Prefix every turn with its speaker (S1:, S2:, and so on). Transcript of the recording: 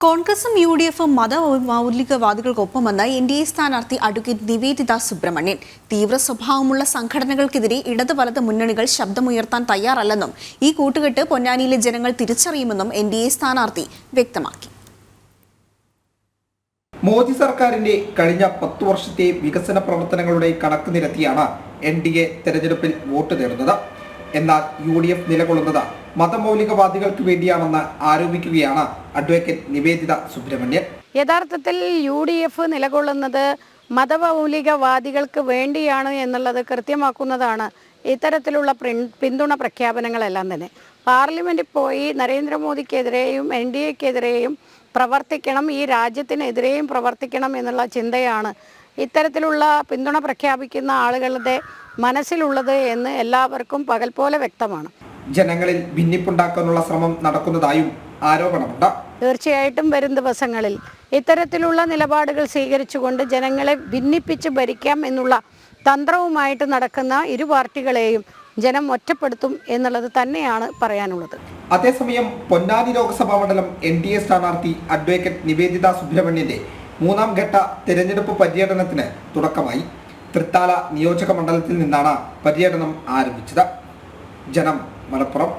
S1: കോൺഗ്രസും U D എഫും മത മൗലികവാദികൾക്കൊപ്പമെന്ന് എൻ ഡി എ സ്ഥാനാർത്ഥി അഡ്വക്കേറ്റ് നിവേദിത സുബ്രഹ്മണ്യൻ. തീവ്ര സ്വഭാവമുള്ള സംഘടനകൾക്കെതിരെ ഇടത് വലത് മുന്നണികൾ ശബ്ദമുയർത്താൻ തയ്യാറല്ലെന്നും ഈ കൂട്ടുകെട്ട് പൊന്നാനിയിലെ ജനങ്ങൾ തിരിച്ചറിയുമെന്നും എൻ ഡി എ സ്ഥാനാർത്ഥി വ്യക്തമാക്കി.
S2: മോദി സർക്കാരിന്റെ കഴിഞ്ഞ പത്തു വർഷത്തെ വികസന പ്രവർത്തനങ്ങളുടെ കണക്ക് നിരത്തിയാണ് എൻ ഡി എ തെരഞ്ഞെടുപ്പിൽ വോട്ട് നേടുന്നത് എന്നാൽ യു ഡി എഫ് നിലകൊള്ളുന്നത് മതമൗലികവാദികൾക്ക് വേണ്ടിയാണെന്ന് ആരോപിക്കുകയാണ് അഡ്വക്കേറ്റ് നിവേദിത സുബ്രഹ്മണ്യൻ.
S3: യഥാർത്ഥത്തിൽ യു ഡി എഫ് നിലകൊള്ളുന്നത് മതമൗലികവാദികൾക്ക് വേണ്ടിയാണ് എന്നുള്ളത് കൃത്യമാക്കുന്നതാണ് ഇത്തരത്തിലുള്ള പിന്തുണ പ്രഖ്യാപനങ്ങളെല്ലാം തന്നെ. പാർലമെന്റിൽ പോയി നരേന്ദ്രമോദിക്കെതിരെയും എൻ ഡി എക്കെതിരെയും പ്രവർത്തിക്കണം ഈ രാജ്യത്തിനെതിരെയും പ്രവർത്തിക്കണം എന്നുള്ള ചിന്തയാണ് ഇത്തരത്തിലുള്ള പിന്തുണ പ്രഖ്യാപിക്കുന്ന ആളുകളുടെ മനസ്സിലുള്ളത് എന്ന് എല്ലാവർക്കും പകൽ പോലെ വ്യക്തമാണ്.
S2: ജനങ്ങളിൽ ഭിന്നിപ്പുണ്ടാക്കാനുള്ള ശ്രമം നടക്കുന്നതായും ആരോപണമുണ്ട്.
S3: തീർച്ചയായിട്ടും വരും ദിവസങ്ങളിൽ ഇത്തരത്തിലുള്ള നിലപാടുകൾ സ്വീകരിച്ചുകൊണ്ട് ജനങ്ങളെ ഭിന്നിപ്പിച്ച് ഭരിക്കാം എന്നുള്ള തന്ത്രവുമായിട്ട് നടക്കുന്ന ഇരു പാർട്ടികളെയും ജനം ഒറ്റപ്പെടുത്തും എന്നുള്ളത് തന്നെയാണ് പറയാനുള്ളത്.
S2: അതേസമയം പൊന്നാനി ലോക്സഭാ മണ്ഡലം എൻ ഡി എ സ്ഥാനാർത്ഥി അഡ്വക്കേറ്റ് നിവേദിത സുബ്രഹ്മണ്യന്റെ മൂന്നാം ഘട്ട തെരഞ്ഞെടുപ്പ് പര്യടനത്തിന് തുടക്കമായി. തൃത്താല നിയോജക മണ്ഡലത്തിൽ നിന്നാണ് പര്യടനം ആരംഭിച്ചത്. ജനം മലപ്പുറം.